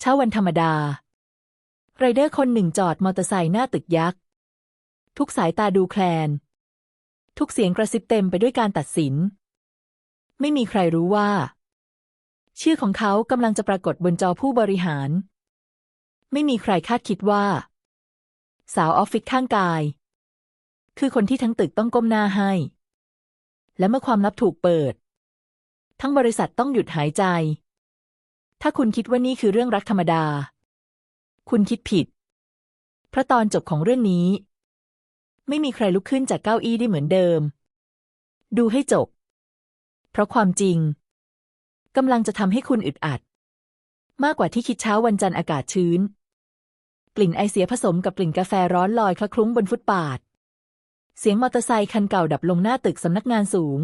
เช้าวันธรรมดา ไรเดอร์คนหนึ่งจอดมอเตอร์ไซค์หน้าตึกยักษ์ ทุกสายตาดูแคลน ทุกเสียงกระซิบเต็มไปด้วยการตัดสิน ไม่มีใครรู้ว่า ชื่อของเขากำลังจะปรากฏบนจอผู้บริหาร ไม่มีใครคาดคิดว่า สาวออฟฟิศข้างกาย คือคนที่ทั้งตึกต้องก้มหน้าให้ และเมื่อความลับถูกเปิด ทั้งบริษัทต้องหยุดหายใจ ถ้าคุณคิดว่านี่คือเรื่องรักธรรมดา คุณคิดผิด เพราะตอนจบของเรื่องนี้ ไม่มีใครลุกขึ้นจากเก้าอี้ได้เหมือนเดิม ดูให้จบ เพราะความจริงกำลังจะทำให้คุณอึดอัด มากกว่าที่คิดเช้าวันจันทร์อากาศชื้น กลิ่นไอเสียผสมกับกลิ่นกาแฟร้อนลอยคละคลุ้งบนฟุตบาทเสียงมอเตอร์ไซค์คันเก่าดับลงหน้าตึกสำนักงานสูง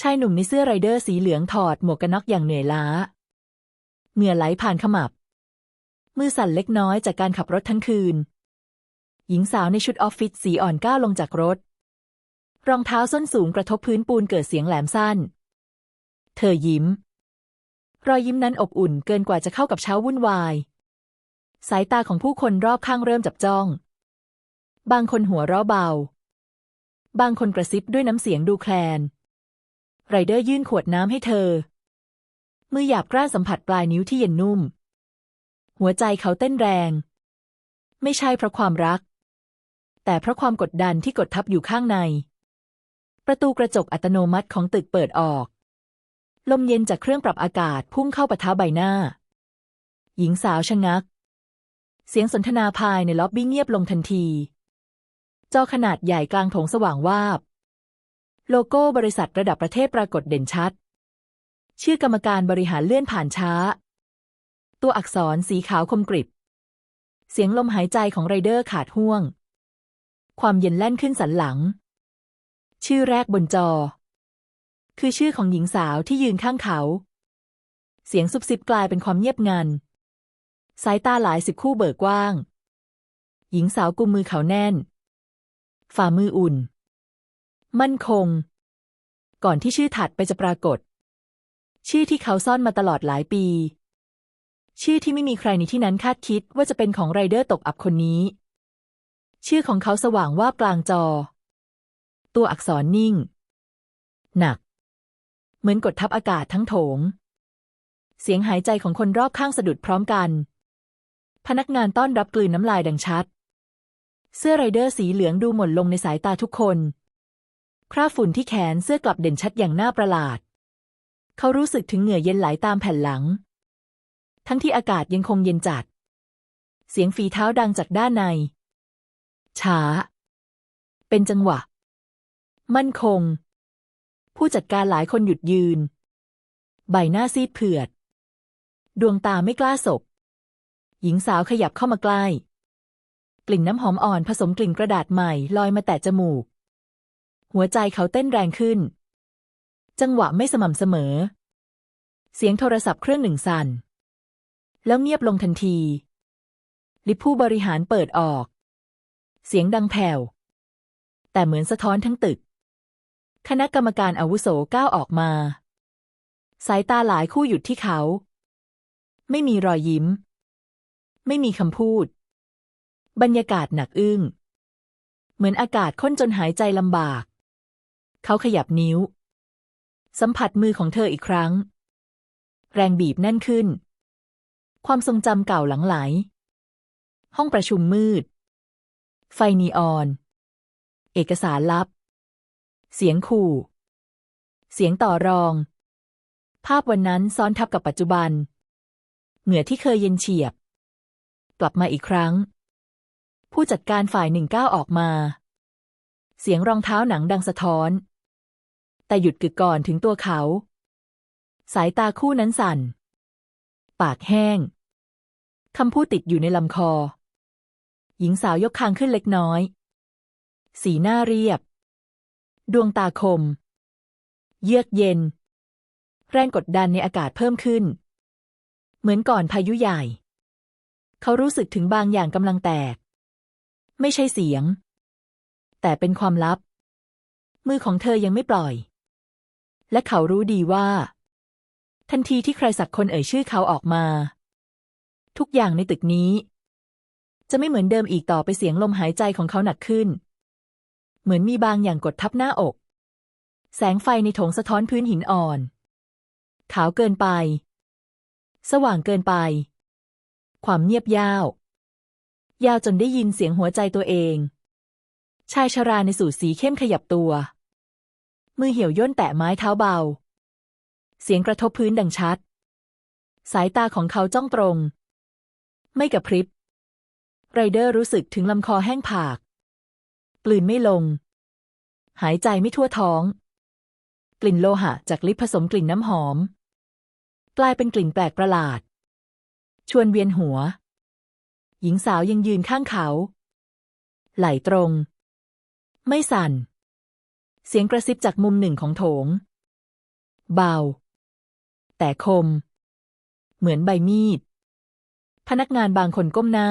ชายหนุ่มในเสื้อไรเดอร์สีเหลืองถอดหมวกกันน็อกอย่างเหนื่อยล้า เหงื่อไหลผ่านขมับ มือสั่นเล็กน้อยจากการขับรถทั้งคืน หญิงสาวในชุดออฟฟิศสีอ่อนก้าวลงจากรถ รองเท้าส้นสูงกระทบพื้นปูนเกิดเสียงแหลมสั้น เธอยิ้ม รอยยิ้มนั้นอบอุ่นเกินกว่าจะเข้ากับเช้าวุ่นวาย สายตาของผู้คนรอบข้างเริ่มจับจ้อง บางคนหัวเราะเบา บางคนกระซิบด้วยน้ำเสียงดูแคลนไรเดอร์ยื่นขวดน้ำให้เธอ มือหยาบกร้านสัมผัสปลายนิ้วที่เย็นนุ่ม หัวใจเขาเต้นแรง ไม่ใช่เพราะความรัก แต่เพราะความกดดันที่กดทับอยู่ข้างใน ประตูกระจกอัตโนมัติของตึกเปิดออก ลมเย็นจากเครื่องปรับอากาศพุ่งเข้าปะทะใบหน้า หญิงสาวชะงัก เสียงสนทนาภายในล็อบบี้เงียบลงทันที จอขนาดใหญ่กลางโถงสว่างวาบ โลโก้บริษัทระดับประเทศปรากฏเด่นชัด ชื่อกรรมการบริหารเลื่อนผ่านช้า ตัวอักษรสีขาวคมกริบ เสียงลมหายใจของไรเดอร์ขาดห่วง ความเย็นแล่นขึ้นสันหลัง ชื่อแรกบนจอ คือชื่อของหญิงสาวที่ยืนข้างเขา เสียงซุบซิบกลายเป็นความเงียบงัน สายตาหลายสิบคู่เบิกกว้าง หญิงสาวกุมมือเขาแน่น ฝ่ามืออุ่น มั่นคง ก่อนที่ชื่อถัดไปจะปรากฏ ชื่อที่เขาซ่อนมาตลอดหลายปี ชื่อที่ไม่มีใครในที่นั้นคาดคิดว่าจะเป็นของไรเดอร์ตกอับคนนี้ ชื่อของเขาสว่างว่ากลางจอ ตัวอักษรนิ่ง หนัก เหมือนกดทับอากาศทั้งโถง เสียงหายใจของคนรอบข้างสะดุดพร้อมกัน พนักงานต้อนรับกลืนน้ำลายดังชัด เสื้อไรเดอร์สีเหลืองดูหม่นลงในสายตาทุกคนคราบฝุ่นที่แขนเสื้อกลับเด่นชัดอย่างน่าประหลาด เขารู้สึกถึงเหงื่อเย็นไหลตามแผ่นหลัง ทั้งที่อากาศยังคงเย็นจัด เสียงฝีเท้าดังจากด้านใน ช้า เป็นจังหวะ มั่นคง ผู้จัดการหลายคนหยุดยืน ใบหน้าซีดเผือด ดวงตาไม่กล้าสบ หญิงสาวขยับเข้ามาใกล้ กลิ่นน้ำหอมอ่อนผสมกลิ่นกระดาษใหม่ลอยมาแตะจมูก หัวใจเขาเต้นแรงขึ้น จังหวะไม่สม่ำเสมอ เสียงโทรศัพท์เครื่องหนึ่งสั่น แล้วเงียบลงทันที ลิฟผู้บริหารเปิดออก เสียงดังแผ่ว แต่เหมือนสะท้อนทั้งตึก คณะกรรมการอาวุโสก้าวออกมา สายตาหลายคู่หยุดที่เขา ไม่มีรอยยิ้ม ไม่มีคำพูด บรรยากาศหนักอึ้ง เหมือนอากาศข้นจนหายใจลำบาก เขาขยับนิ้ว สัมผัสมือของเธออีกครั้ง แรงบีบแน่นขึ้น ความทรงจำเก่าหลังไหล ห้องประชุมมืด ไฟนีออน เอกสารลับ เสียงขู่ เสียงต่อรอง ภาพวันนั้นซ้อนทับกับปัจจุบัน เหงื่อที่เคยเย็นเฉียบ กลับมาอีกครั้ง ผู้จัดการฝ่ายหนึ่งก้าวออกมา เสียงรองเท้าหนังดังสะท้อน แต่หยุดกึกก่อนถึงตัวเขา สายตาคู่นั้นสั่น ปากแห้งคำพูดติดอยู่ในลำคอ หญิงสาวยกคางขึ้นเล็กน้อย สีหน้าเรียบ ดวงตาคม เยือกเย็น แรงกดดันในอากาศเพิ่มขึ้น เหมือนก่อนพายุใหญ่ เขารู้สึกถึงบางอย่างกำลังแตก ไม่ใช่เสียง แต่เป็นความลับ มือของเธอยังไม่ปล่อย และเขารู้ดีว่า ทันทีที่ใครสักคนเอ่ยชื่อเขาออกมา ทุกอย่างในตึกนี้ จะไม่เหมือนเดิมอีกต่อไปเสียงลมหายใจของเขาหนักขึ้น เหมือนมีบางอย่างกดทับหน้าอก แสงไฟในถงสะท้อนพื้นหินอ่อน ขาวเกินไป สว่างเกินไป ความเงียบยาว ยาวจนได้ยินเสียงหัวใจตัวเองชายชราในสูทสีเข้มขยับตัว มือเหี่ยวย่นแตะไม้เท้าเบา เสียงกระทบพื้นดังชัด สายตาของเขาจ้องตรง ไม่กระพริบ ไรเดอร์รู้สึกถึงลำคอแห้งผาก กลืนไม่ลง หายใจไม่ทั่วท้อง กลิ่นโลหะจากลิปผสมกลิ่นน้ำหอม กลายเป็นกลิ่นแปลกประหลาด ชวนเวียนหัว หญิงสาวยังยืนข้างเขา ไหลตรง ไม่สั่น เสียงกระซิบจากมุมหนึ่งของโถง เบา แต่คม เหมือนใบมีด พนักงานบางคนก้มหน้า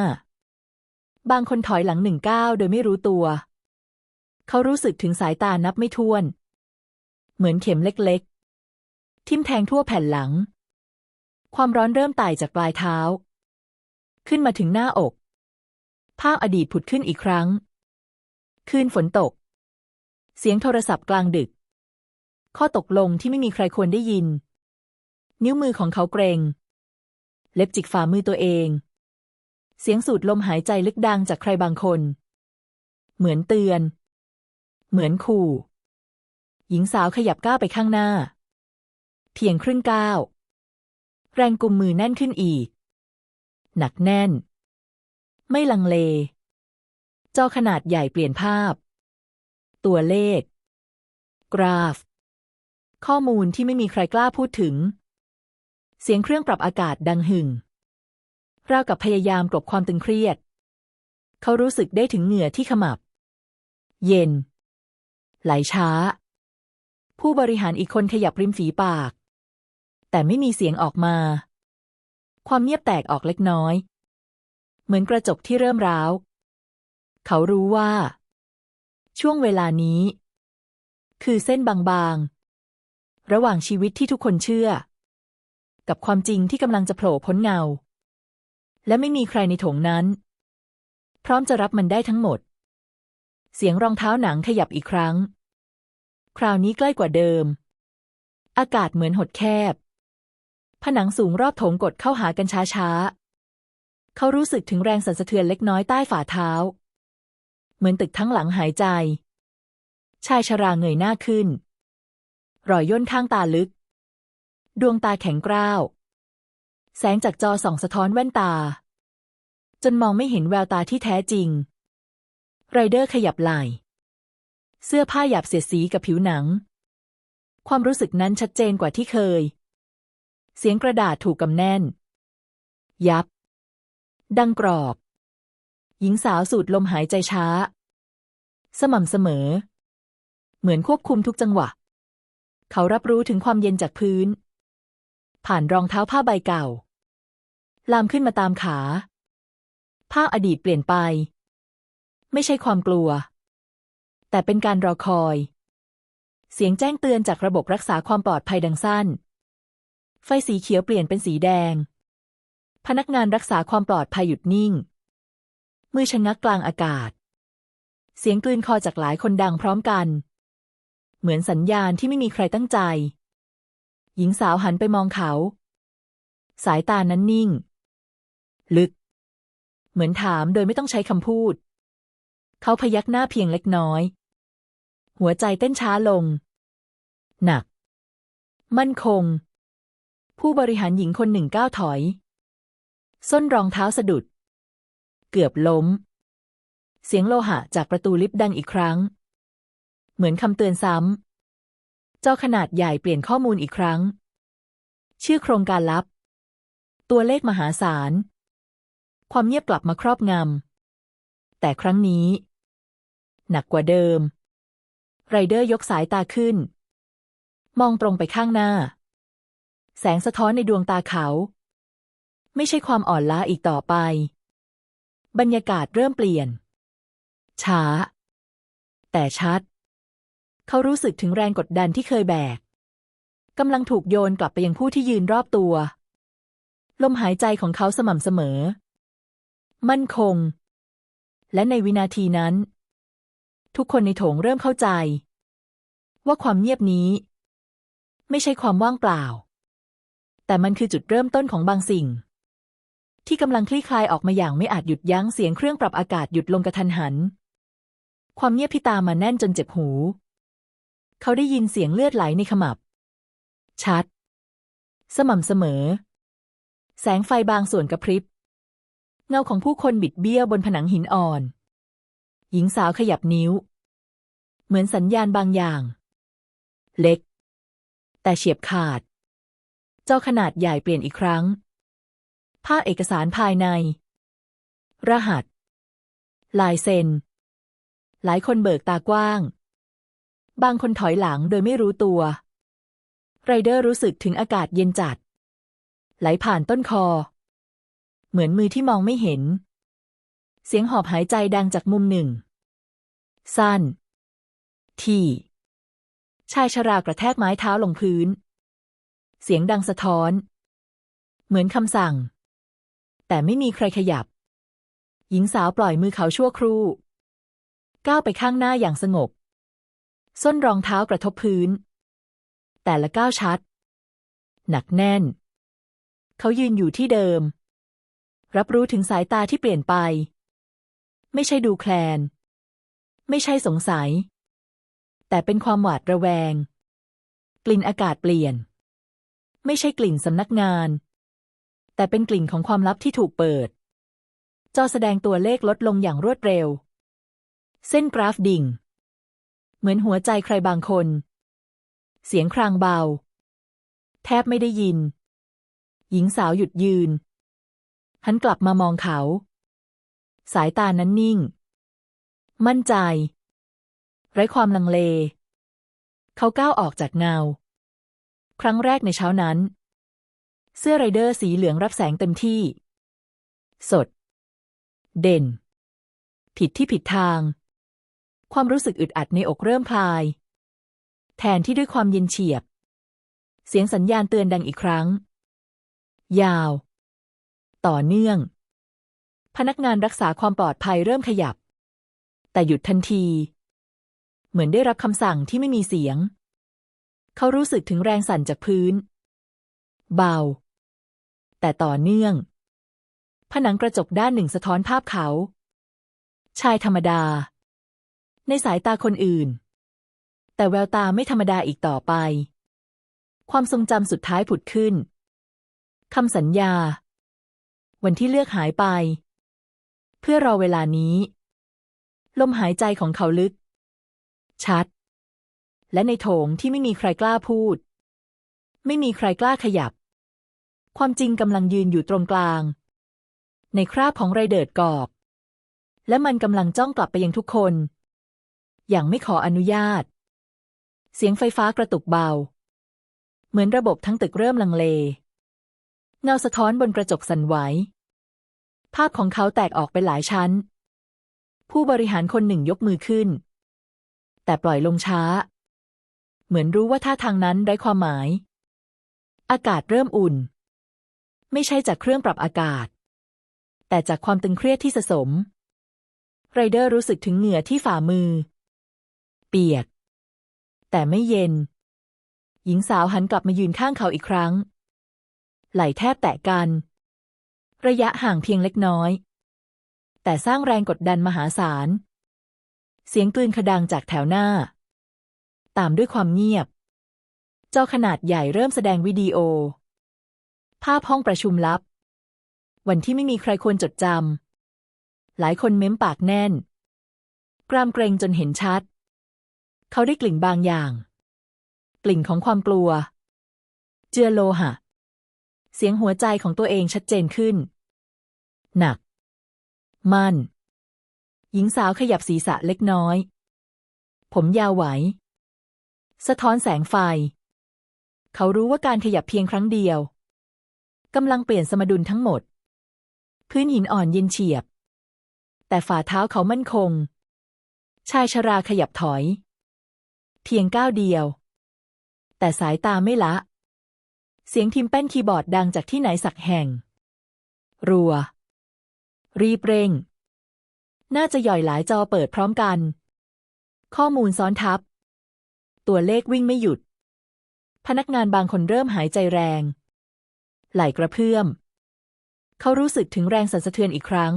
บางคนถอยหลังหนึ่งก้าวโดยไม่รู้ตัว เขารู้สึกถึงสายตานับไม่ถ้วน เหมือนเข็มเล็กๆ ทิ่มแทงทั่วแผ่นหลัง ความร้อนเริ่มไต่จากปลายเท้า ขึ้นมาถึงหน้าอกภาพอดีตผุดขึ้นอีกครั้ง คืนฝนตก เสียงโทรศัพท์กลางดึก ข้อตกลงที่ไม่มีใครควรได้ยิน นิ้วมือของเขาเกรง เล็บจิกฝ่ามือตัวเอง เสียงสูดลมหายใจลึกดังจากใครบางคน เหมือนเตือน เหมือนขู่ หญิงสาวขยับก้าวไปข้างหน้า เพียงครึ่งก้าว แรงกุมมือแน่นขึ้นอีก หนักแน่น ไม่ลังเลจอขนาดใหญ่เปลี่ยนภาพ ตัวเลข กราฟ ข้อมูลที่ไม่มีใครกล้าพูดถึง เสียงเครื่องปรับอากาศดังหึ่งราวกับพยายามกลบความตึงเครียด เขารู้สึกได้ถึงเหงื่อที่ขมับ เย็น ไหลช้า ผู้บริหารอีกคนขยับริมฝีปาก แต่ไม่มีเสียงออกมา ความเงียบแตกออกเล็กน้อย เหมือนกระจกที่เริ่มร้าว เขารู้ว่า ช่วงเวลานี้ คือเส้นบางๆ ระหว่างชีวิตที่ทุกคนเชื่อ กับความจริงที่กำลังจะโผล่พ้นเงา และไม่มีใครในโถงนั้น พร้อมจะรับมันได้ทั้งหมด เสียงรองเท้าหนังขยับอีกครั้ง คราวนี้ใกล้กว่าเดิม อากาศเหมือนหดแคบ ผนังสูงรอบโถงกดเข้าหากันช้าๆ เขารู้สึกถึงแรงสั่นสะเทือนเล็กน้อยใต้ฝ่าเท้า เหมือนตึกทั้งหลังหายใจ ชายชราเงยหน้าขึ้น รอยย่นข้างตาลึก ดวงตาแข็งกร้าว แสงจากจอส่องสะท้อนแว่นตา จนมองไม่เห็นแววตาที่แท้จริง ไรเดอร์ขยับไหล่ เสื้อผ้าหยาบเสียดสีกับผิวหนัง ความรู้สึกนั้นชัดเจนกว่าที่เคย เสียงกระดาษถูกกำแน่น ยับ ดังกรอบ หญิงสาวสูดลมหายใจช้า สม่ำเสมอ เหมือนควบคุมทุกจังหวะ เขารับรู้ถึงความเย็นจากพื้น ผ่านรองเท้าผ้าใบเก่า ลามขึ้นมาตามขา ภาพอดีตเปลี่ยนไป ไม่ใช่ความกลัว แต่เป็นการรอคอย เสียงแจ้งเตือนจากระบบรักษาความปลอดภัยดังสั้น ไฟสีเขียวเปลี่ยนเป็นสีแดง พนักงานรักษาความปลอดภัยหยุดนิ่ง มือชะงักกลางอากาศ เสียงกลืนคอจากหลายคนดังพร้อมกัน เหมือนสัญญาณที่ไม่มีใครตั้งใจ หญิงสาวหันไปมองเขา สายตานั้นนิ่ง ลึก เหมือนถามโดยไม่ต้องใช้คำพูด เขาพยักหน้าเพียงเล็กน้อย หัวใจเต้นช้าลง หนัก มั่นคง ผู้บริหารหญิงคนหนึ่งก้าวถอย ส้นรองเท้าสะดุด เกือบล้ม เสียงโลหะจากประตูลิฟต์ดังอีกครั้ง เหมือนคำเตือนซ้ำจอขนาดใหญ่เปลี่ยนข้อมูลอีกครั้ง ชื่อโครงการลับ ตัวเลขมหาศาล ความเงียบกลับมาครอบงำ แต่ครั้งนี้ หนักกว่าเดิม ไรเดอร์ยกสายตาขึ้น มองตรงไปข้างหน้า แสงสะท้อนในดวงตาเขาไม่ใช่ความอ่อนล้าอีกต่อไป บรรยากาศเริ่มเปลี่ยน ช้า แต่ชัด เขารู้สึกถึงแรงกดดันที่เคยแบกกำลังถูกโยนกลับไปยังผู้ที่ยืนรอบตัว ลมหายใจของเขาสม่ำเสมอ มั่นคง และในวินาทีนั้น ทุกคนในโถงเริ่มเข้าใจ ว่าความเงียบนี้ ไม่ใช่ความว่างเปล่า แต่มันคือจุดเริ่มต้นของบางสิ่ง ที่กำลังคลี่คลายออกมาอย่างไม่อาจหยุดยั้งเสียงเครื่องปรับอากาศหยุดลงกระทันหัน ความเงียบที่ตามมาแน่นจนเจ็บหู เขาได้ยินเสียงเลือดไหลในขมับ ชัด สม่ำเสมอ แสงไฟบางส่วนกระพริบ เงาของผู้คนบิดเบี้ยวบนผนังหินอ่อน หญิงสาวขยับนิ้ว เหมือนสัญญาณบางอย่าง เล็ก แต่เฉียบขาด จอขนาดใหญ่เปลี่ยนอีกครั้ง ภาพเอกสารภายใน รหัส ลายเซ็น หลายคนเบิกตากว้าง บางคนถอยหลังโดยไม่รู้ตัว ไรเดอร์รู้สึกถึงอากาศเย็นจัด ไหลผ่านต้นคอ เหมือนมือที่มองไม่เห็น เสียงหอบหายใจดังจากมุมหนึ่ง สั้น ที่ ชายชรากระแทกไม้เท้าลงพื้น เสียงดังสะท้อน เหมือนคำสั่ง แต่ไม่มีใครขยับ หญิงสาวปล่อยมือเขาชั่วครู่ ก้าวไปข้างหน้าอย่างสงบ ส้นรองเท้ากระทบพื้น แต่ละก้าวชัด หนักแน่น เขายืนอยู่ที่เดิม รับรู้ถึงสายตาที่เปลี่ยนไป ไม่ใช่ดูแคลน ไม่ใช่สงสัย แต่เป็นความหวาดระแวง กลิ่นอากาศเปลี่ยน ไม่ใช่กลิ่นสำนักงาน แต่เป็นกลิ่นของความลับที่ถูกเปิด จอแสดงตัวเลขลดลงอย่างรวดเร็ว เส้นกราฟดิ่ง เหมือนหัวใจใครบางคน เสียงครางเบา แทบไม่ได้ยิน หญิงสาวหยุดยืน หันกลับมามองเขา สายตานั้นนิ่ง มั่นใจ ไร้ความลังเล เขาก้าวออกจากเงา ครั้งแรกในเช้านั้น เสื้อไรเดอร์สีเหลืองรับแสงเต็มที่ สด เด่น ผิดที่ผิดทาง ความรู้สึกอึดอัดในอกเริ่มคลาย แทนที่ด้วยความเย็นเฉียบ เสียงสัญญาณเตือนดังอีกครั้ง ยาว ต่อเนื่อง พนักงานรักษาความปลอดภัยเริ่มขยับ แต่หยุดทันที เหมือนได้รับคำสั่งที่ไม่มีเสียง เขารู้สึกถึงแรงสั่นจากพื้น เบา แต่ต่อเนื่อง ผนังกระจกด้านหนึ่งสะท้อนภาพเขา ชายธรรมดา ในสายตาคนอื่น แต่แววตาไม่ธรรมดาอีกต่อไป ความทรงจำสุดท้ายผุดขึ้นคำสัญญา วันที่เลือกหายไป เพื่อรอเวลานี้ ลมหายใจของเขาลึก ชัด และในโถงที่ไม่มีใครกล้าพูด ไม่มีใครกล้าขยับ ความจริงกำลังยืนอยู่ตรงกลาง ในคราบของไรเดิดกอบ และมันกำลังจ้องกลับไปยังทุกคน อย่างไม่ขออนุญาต เสียงไฟฟ้ากระตุกเบา เหมือนระบบทั้งตึกเริ่มลังเล เงาสะท้อนบนกระจกสั่นไหว ภาพของเขาแตกออกเป็นหลายชั้น ผู้บริหารคนหนึ่งยกมือขึ้น แต่ปล่อยลงช้า เหมือนรู้ว่าท่าทางนั้นไร้ความหมาย อากาศเริ่มอุ่น ไม่ใช่จากเครื่องปรับอากาศ แต่จากความตึงเครียดที่สะสม ไรเดอร์รู้สึกถึงเหงื่อที่ฝ่ามือ เปียก แต่ไม่เย็น หญิงสาวหันกลับมายืนข้างเขาอีกครั้ง ไหล่แทบแตะกัน ระยะห่างเพียงเล็กน้อย แต่สร้างแรงกดดันมหาศาล เสียงกลืนขดังจากแถวหน้า ตามด้วยความเงียบจอขนาดใหญ่เริ่มแสดงวิดีโอ ภาพห้องประชุมลับ วันที่ไม่มีใครควรจดจำ หลายคนเม้มปากแน่น กรามเกรงจนเห็นชัด เขาได้กลิ่นบางอย่าง กลิ่นของความกลัว เจือโลหะ เสียงหัวใจของตัวเองชัดเจนขึ้น หนัก มันหญิงสาวขยับศีรษะเล็กน้อย ผมยาวไหว สะท้อนแสงไฟ เขารู้ว่าการขยับเพียงครั้งเดียว กำลังเปลี่ยนสมดุลทั้งหมด พื้นหินอ่อนเย็นเฉียบ แต่ฝ่าเท้าเขามั่นคง ชายชราขยับถอย เพียงก้าวเดียว แต่สายตาไม่ละ เสียงทิมแป้นคีย์บอร์ดดังจากที่ไหนสักแห่ง รัว รีบเร่ง น่าจะหย่อยหลายจอเปิดพร้อมกัน ข้อมูลซ้อนทับ ตัวเลขวิ่งไม่หยุด พนักงานบางคนเริ่มหายใจแรง ไหลกระเพื่อม เขารู้สึกถึงแรงสั่นสะเทือนอีกครั้ง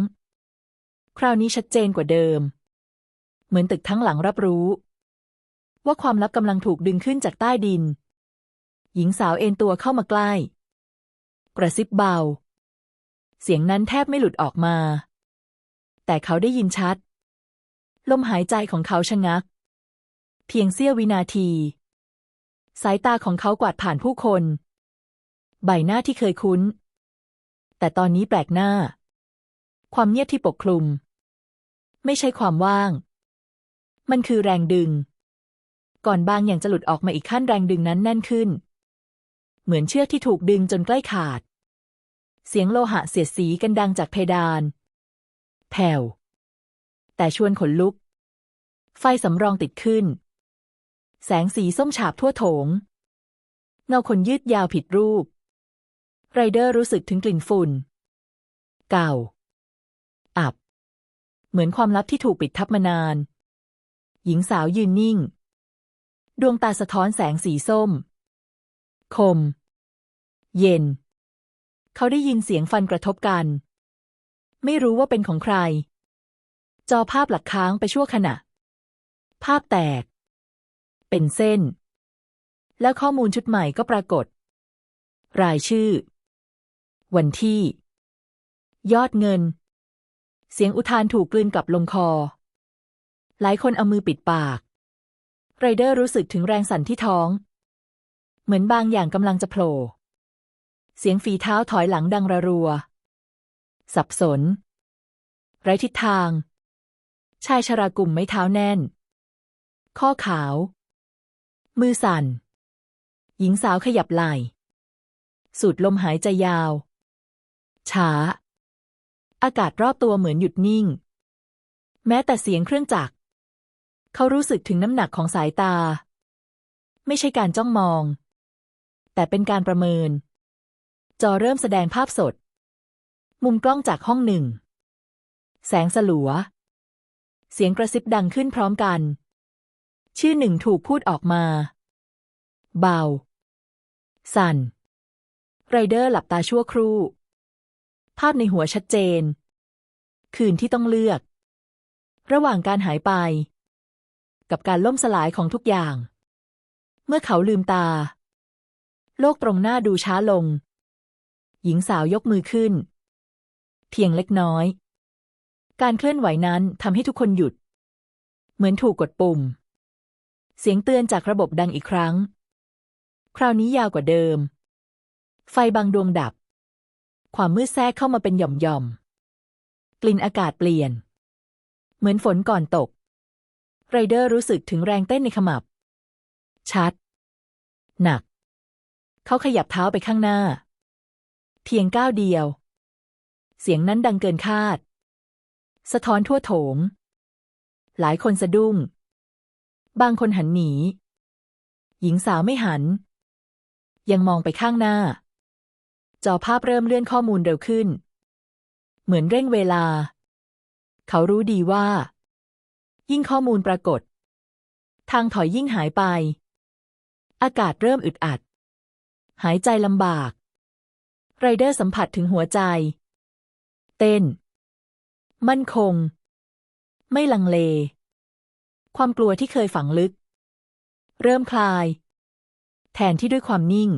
คราวนี้ชัดเจนกว่าเดิม เหมือนตึกทั้งหลังรับรู้ ว่าความลับกำลังถูกดึงขึ้นจากใต้ดิน หญิงสาวเอ็นตัวเข้ามาใกล้ กระซิบเบา เสียงนั้นแทบไม่หลุดออกมา แต่เขาได้ยินชัด ลมหายใจของเขาชะงัก เพียงเสี้ยววินาที สายตาของเขากวาดผ่านผู้คน ใบหน้าที่เคยคุ้น แต่ตอนนี้แปลกหน้า ความเงียบที่ปกคลุม ไม่ใช่ความว่าง มันคือแรงดึง ก่อนบางอย่างจะหลุดออกมาอีกขั้นแรงดึงนั้นแน่นขึ้น เหมือนเชือกที่ถูกดึงจนใกล้ขาด เสียงโลหะเสียดสีกันดังจากเพดาน แผ่ว แต่ชวนขนลุก ไฟสำรองติดขึ้น แสงสีส้มฉาบทั่วโถงเงาคนยืดยาวผิดรูป ไรเดอร์รู้สึกถึงกลิ่นฝุ่น เก่า อับ เหมือนความลับที่ถูกปิดทับมานาน หญิงสาวยืนนิ่ง ดวงตาสะท้อนแสงสีส้ม คม เย็น เขาได้ยินเสียงฟันกระทบกัน ไม่รู้ว่าเป็นของใคร จอภาพหลักค้างไปชั่วขณะ ภาพแตก เป็นเส้น แล้วข้อมูลชุดใหม่ก็ปรากฏ รายชื่อ วันที่ ยอดเงิน เสียงอุทานถูกกลืนกลับลงคอ หลายคนเอามือปิดปาก ไรเดอร์รู้สึกถึงแรงสั่นที่ท้อง เหมือนบางอย่างกำลังจะโผล่ เสียงฝีเท้าถอยหลังดังระรัว สับสน ไร้ทิศทาง ชายชรากลุ่มไม้เท้าแน่น ข้อขาว มือสั่น หญิงสาวขยับไหล่สูดลมหายใจยาว ช้า อากาศรอบตัวเหมือนหยุดนิ่ง แม้แต่เสียงเครื่องจักร เขารู้สึกถึงน้ำหนักของสายตา ไม่ใช่การจ้องมอง แต่เป็นการประเมิน จอเริ่มแสดงภาพสด มุมกล้องจากห้องหนึ่ง แสงสลัว เสียงกระซิบดังขึ้นพร้อมกัน ชื่อหนึ่งถูกพูดออกมา เบา สั่นไรเดอร์หลับตาชั่วครู่ ภาพในหัวชัดเจน คืนที่ต้องเลือก ระหว่างการหายไป กับการล่มสลายของทุกอย่าง เมื่อเขาลืมตา โลกตรงหน้าดูช้าลง หญิงสาวยกมือขึ้น เพียงเล็กน้อย การเคลื่อนไหวนั้นทำให้ทุกคนหยุด เหมือนถูกกดปุ่ม เสียงเตือนจากระบบดังอีกครั้ง คราวนี้ยาวกว่าเดิม ไฟบางดวงดับ ความมืดแทรกเข้ามาเป็นหย่อมๆ กลิ่นอากาศเปลี่ยน เหมือนฝนก่อนตก ไรเดอร์รู้สึกถึงแรงเต้นในขมับ ชัด หนัก เขาขยับเท้าไปข้างหน้า เพียงก้าวเดียว เสียงนั้นดังเกินคาด สะท้อนทั่วโถง หลายคนสะดุ้ง บางคนหันหนี หญิงสาวไม่หัน ยังมองไปข้างหน้า จอภาพเริ่มเลื่อนข้อมูลเร็วขึ้น เหมือนเร่งเวลา เขารู้ดีว่า ยิ่งข้อมูลปรากฏ ทางถอยยิ่งหายไป อากาศเริ่มอึดอัด หายใจลำบาก ไรเดอร์สัมผัสถึงหัวใจ เต้น มั่นคง ไม่ลังเล ความกลัวที่เคยฝังลึก เริ่มคลาย แทนที่ด้วยความนิ่ง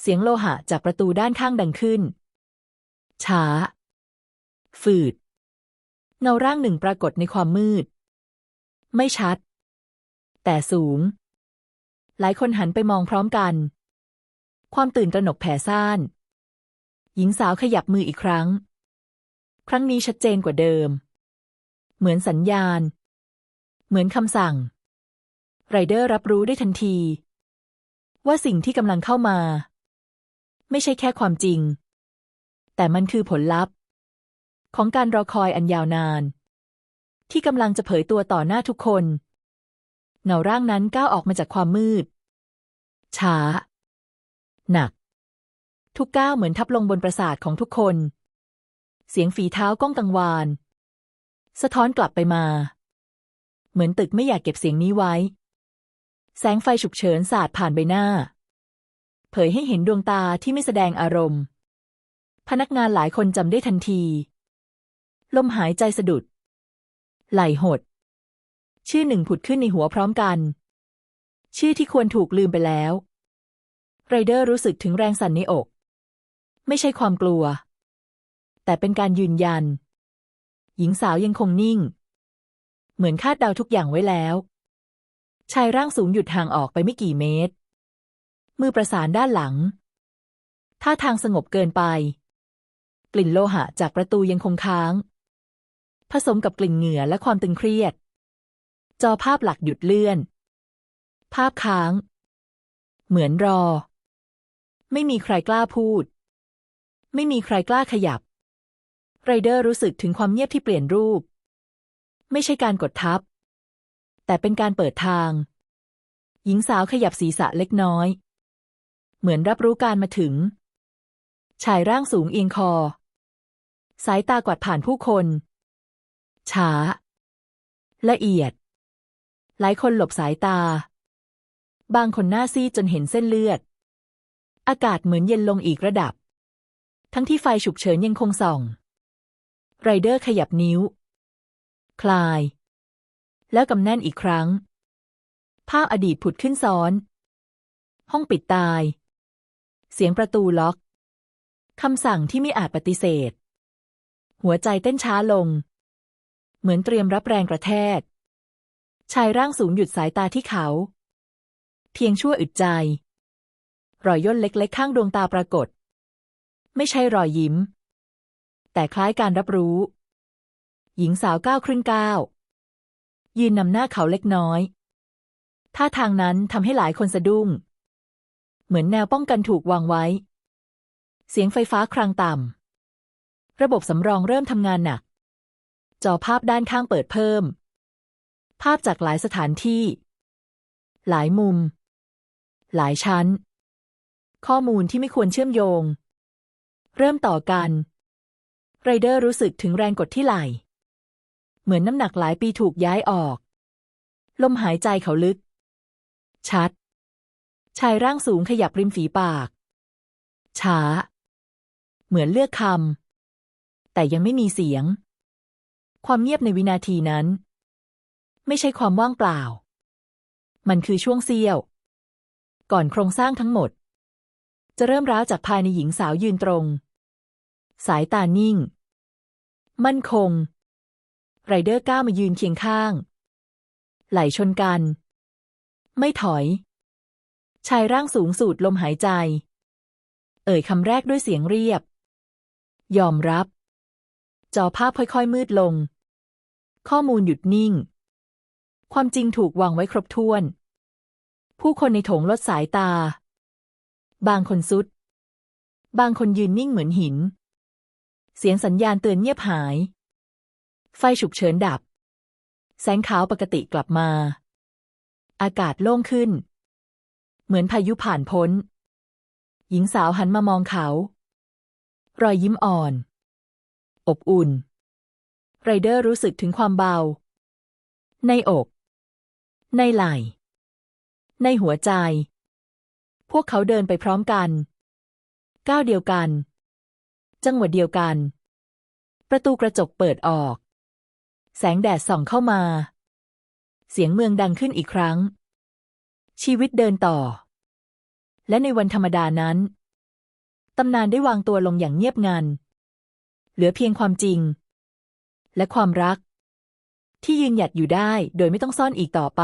เสียงโลหะจากประตูด้านข้างดังขึ้น ช้า ฝืด เงาร่างหนึ่งปรากฏในความมืด ไม่ชัด แต่สูง หลายคนหันไปมองพร้อมกัน ความตื่นตระหนกแผ่ซ่าน หญิงสาวขยับมืออีกครั้ง ครั้งนี้ชัดเจนกว่าเดิม เหมือนสัญญาณ เหมือนคำสั่ง ไรเดอร์รับรู้ได้ทันที ว่าสิ่งที่กำลังเข้ามา ไม่ใช่แค่ความจริง แต่มันคือผลลัพธ์ ของการรอคอยอันยาวนาน ที่กำลังจะเผยตัวต่อหน้าทุกคน เงาร่างนั้นก้าวออกมาจากความมืด ช้า หนัก ทุกก้าวเหมือนทับลงบนประสาทของทุกคน เสียงฝีเท้าก้องกังวาน สะท้อนกลับไปมา เหมือนตึกไม่อยากเก็บเสียงนี้ไว้ แสงไฟฉุกเฉินสาดผ่านใบหน้า เผยให้เห็นดวงตาที่ไม่แสดงอารมณ์ พนักงานหลายคนจำได้ทันที ลมหายใจสะดุด ไหลหด ชื่อหนึ่งผุดขึ้นในหัวพร้อมกัน ชื่อที่ควรถูกลืมไปแล้ว ไรเดอร์รู้สึกถึงแรงสั่นในอก ไม่ใช่ความกลัว แต่เป็นการยืนยัน หญิงสาวยังคงนิ่ง เหมือนคาดเดาทุกอย่างไว้แล้ว ชายร่างสูงหยุดห่างออกไปไม่กี่เมตร มือประสานด้านหลัง ท่าทางสงบเกินไป กลิ่นโลหะจากประตูยังคงค้าง ผสมกับกลิ่นเหงื่อและความตึงเครียด จอภาพหลักหยุดเลื่อน ภาพค้าง เหมือนรอ ไม่มีใครกล้าพูด ไม่มีใครกล้าขยับ ไรเดอร์รู้สึกถึงความเงียบที่เปลี่ยนรูป ไม่ใช่การกดทับ แต่เป็นการเปิดทางหญิงสาวขยับศีรษะเล็กน้อย เหมือนรับรู้การมาถึง ชายร่างสูงเอียงคอ สายตากวาดผ่านผู้คน ช้า ละเอียด หลายคนหลบสายตา บางคนหน้าซีดจนเห็นเส้นเลือด อากาศเหมือนเย็นลงอีกระดับ ทั้งที่ไฟฉุกเฉินยังคงส่อง ไรเดอร์ขยับนิ้ว คลาย แล้วกำแน่นอีกครั้งภาพอดีตผุดขึ้นซ้อน ห้องปิดตาย เสียงประตูล็อกคำสั่งที่ไม่อาจปฏิเสธ หัวใจเต้นช้าลง เหมือนเตรียมรับแรงกระแทก ชายร่างสูงหยุดสายตาที่เขา เพียงชั่วอึดใจ รอยย่นเล็กๆ ข้างดวงตาปรากฏ ไม่ใช่รอยยิ้ม แต่คล้ายการรับรู้ หญิงสาวก้าวครึ่งก้าวยืนนำหน้าเขาเล็กน้อย ท่าทางนั้นทำให้หลายคนสะดุ้ง เหมือนแนวป้องกันถูกวางไว้ เสียงไฟฟ้าครางต่ำ ระบบสำรองเริ่มทำงานหนัก จอภาพด้านข้างเปิดเพิ่ม ภาพจากหลายสถานที่ หลายมุม หลายชั้น ข้อมูลที่ไม่ควรเชื่อมโยง เริ่มต่อกัน ไรเดอร์รู้สึกถึงแรงกดที่ไหล่ เหมือนน้ำหนักหลายปีถูกย้ายออก ลมหายใจเขาลึก ชัด ชายร่างสูงขยับริมฝีปาก ช้า เหมือนเลือกคำแต่ยังไม่มีเสียง ความเงียบในวินาทีนั้น ไม่ใช่ความว่างเปล่า มันคือช่วงเสี้ยว ก่อนโครงสร้างทั้งหมด จะเริ่มร้าวจากภายในหญิงสาวยืนตรง สายตานิ่ง มั่นคง ไรเดอร์ก้าวมายืนเคียงข้าง ไหลชนกัน ไม่ถอย ชายร่างสูงสูดลมหายใจ เอ่ยคำแรกด้วยเสียงเรียบ ยอมรับ จอภาพค่อยๆมืดลง ข้อมูลหยุดนิ่ง ความจริงถูกวางไว้ครบถ้วน ผู้คนในโถงลดสายตา บางคนสุด บางคนยืนนิ่งเหมือนหิน เสียงสัญญาณเตือนเงียบหาย ไฟฉุกเฉินดับ แสงขาวปกติกลับมา อากาศโล่งขึ้น เหมือนพายุผ่านพ้น หญิงสาวหันมามองเขา รอยยิ้มอ่อน อบอุ่น ไรเดอร์รู้สึกถึงความเบา ในอก ในไหล่ ในหัวใจ พวกเขาเดินไปพร้อมกัน ก้าวเดียวกัน จังหวะเดียวกัน ประตูกระจกเปิดออก แสงแดดส่องเข้ามา เสียงเมืองดังขึ้นอีกครั้ง ชีวิตเดินต่อ และในวันธรรมดานั้น ตำนานได้วางตัวลงอย่างเงียบงัน เหลือเพียงความจริง และความรัก ที่ยืนหยัดอยู่ได้โดยไม่ต้องซ่อนอีกต่อไป